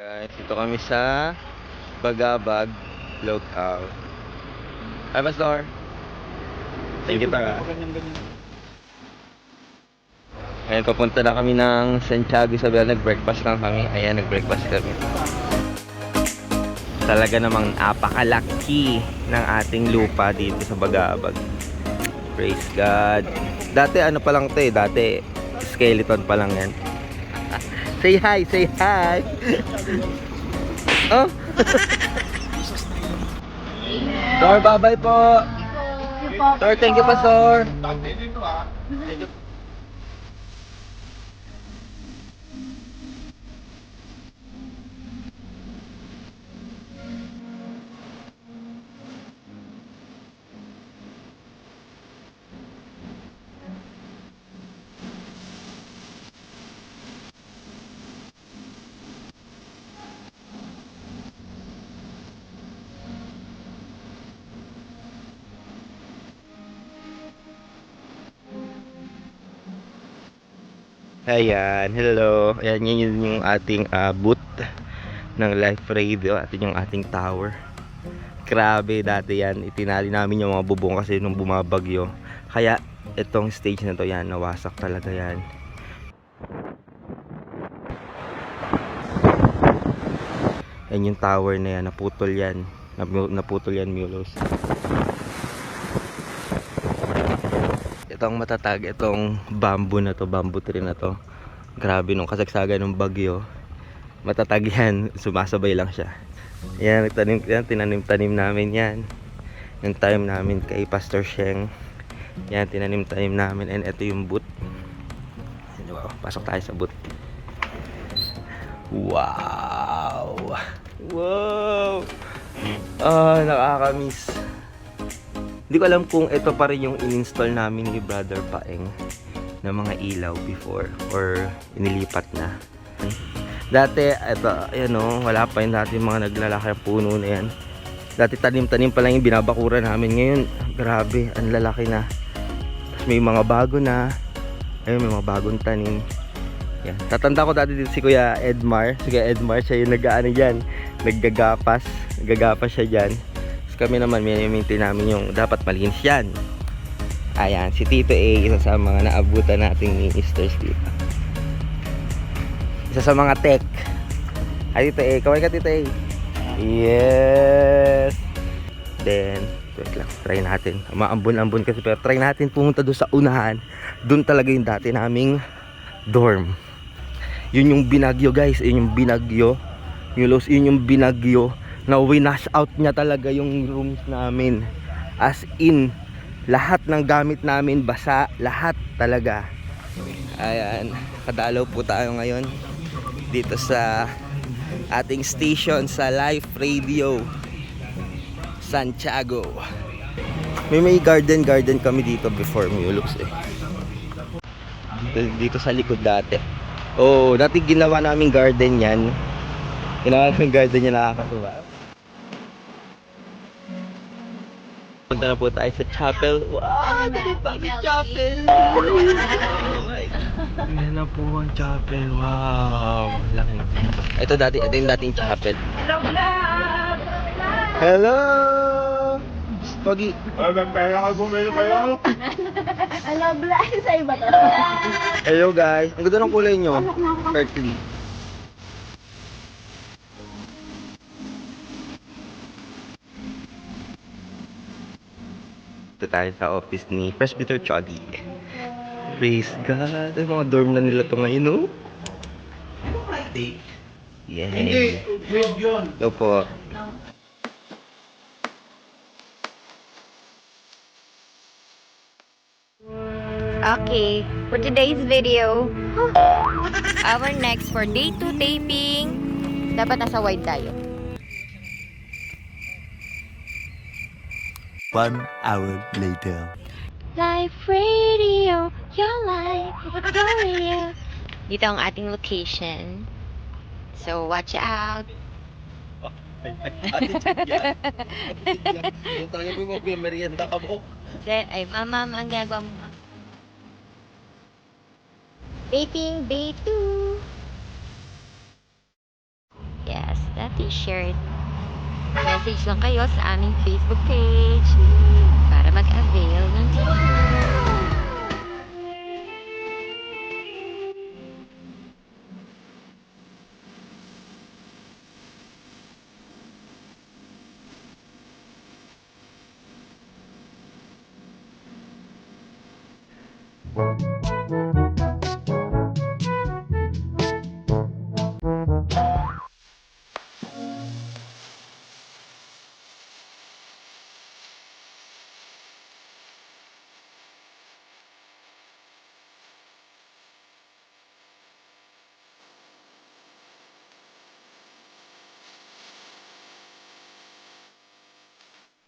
Guys, ito kami sa Bagabag Lookout. Hi, Pastor. Thank you, Tara. Ayan, papunta na kami ng Santiago Isabel. Nag-breakfast lang kami. Ayan, nag-breakfast kami. Talaga namang napakalaki ng ating lupa dito sa Bagabag. Praise God. Dati ano pa lang to eh. Dati skeleton pa lang yan. say hi, say hi. oh. Sir, bye-bye po. Sir, thank you pa, sir. Ayan, hello. Ayan, yun yun yung ating ah, booth ng Life Radio at yun yung ating tower. Grabe, dati yan. Itinali namin yung mga bubong kasi nung bumabagyo. Kaya, itong stage na to yan, nawasak talaga yan. Ayan yung tower na yan, naputol yan. Napu- Naputol yan, Mulos. Itong matatag, itong bamboo na to, bamboo tree na to. Grabe nung kasagsagan ng bagyo. Matatag yan, sumasabay lang siya. Yan, tanim, yan tinanim-tanim namin yan. Yung time namin kay Pastor Sheng. Yan, tinanim-tanim namin. And ito yung boot. Wow, pasok tayo sa boot. Wow! Wow! Ah, nakakamiss. Hindi ko alam kung ito pa rin yung in-install namin ni Brother Paeng na mga ilaw before or inilipat na. Dati, ito, ayan o, wala pa yun dati mga naglalaki puno na yan. Dati tanim-tanim pa lang yung binabakuran namin. Ngayon, grabe, ang lalaki na. Tapos may mga bago na. Ayun, may mga bagong tanim. Yan. Tatanda ko dati dito si Kuya Edmar. Si Kuya Edmar, siya yung nag-ano dyan. Naggagapas. Naggagapas siya dyan. Kami naman, minimintin namin yung dapat malinis yan. Ayan, si Tito A, isa sa mga naabutan nating ministers dito. Isa sa mga tech. Ay, Tito A. Kaway ka, Tito A. Yes! Then, wait lang, try natin. Maambon-ambon kasi, pero try natin pumunta doon sa unahan. Doon talaga yung dati naming dorm. Yun yung binagyo, guys. Yun yung binagyo. Yung los, yun yung binagyo na winash out niya talaga yung rooms namin. As in, lahat ng gamit namin basa, lahat talaga. Ayan, kadalaw po tayo ngayon dito sa ating station sa Life Radio Santiago. May may garden garden kami dito before Mulux eh. Dito- sa likod dati. Oh, dati ginawa namin garden yan. Ginawa namin garden yan nakakatuwa. Punta na po tayo sa chapel. Wow, dali pa ang chapel. Yan na po ang chapel. Wow. Laki. Ito dati, ito yung dating chapel. Hello! Pogi. Ay, may pera ka bumili kayo. Alam, black sa iba to. Hello guys. Ang ganda ng kulay nyo. Berkeley. Tayo sa office ni Presbyter Chody. Praise God. Ay, mga dorm na nila to ngayon, no? Yeah. Hindi, grade yun. Ito po. Okay, for today's video, our next for day 2 taping, dapat nasa wide tayo. One hour later. Life Radio, your life, your radio. Dito ang ating location. So, watch out. Yung talaga po mag-merienda ka mo. Then, ay, mama, ang gagawa mo. Taping day 2. t-shirt. Message lang kayo sa aming Facebook page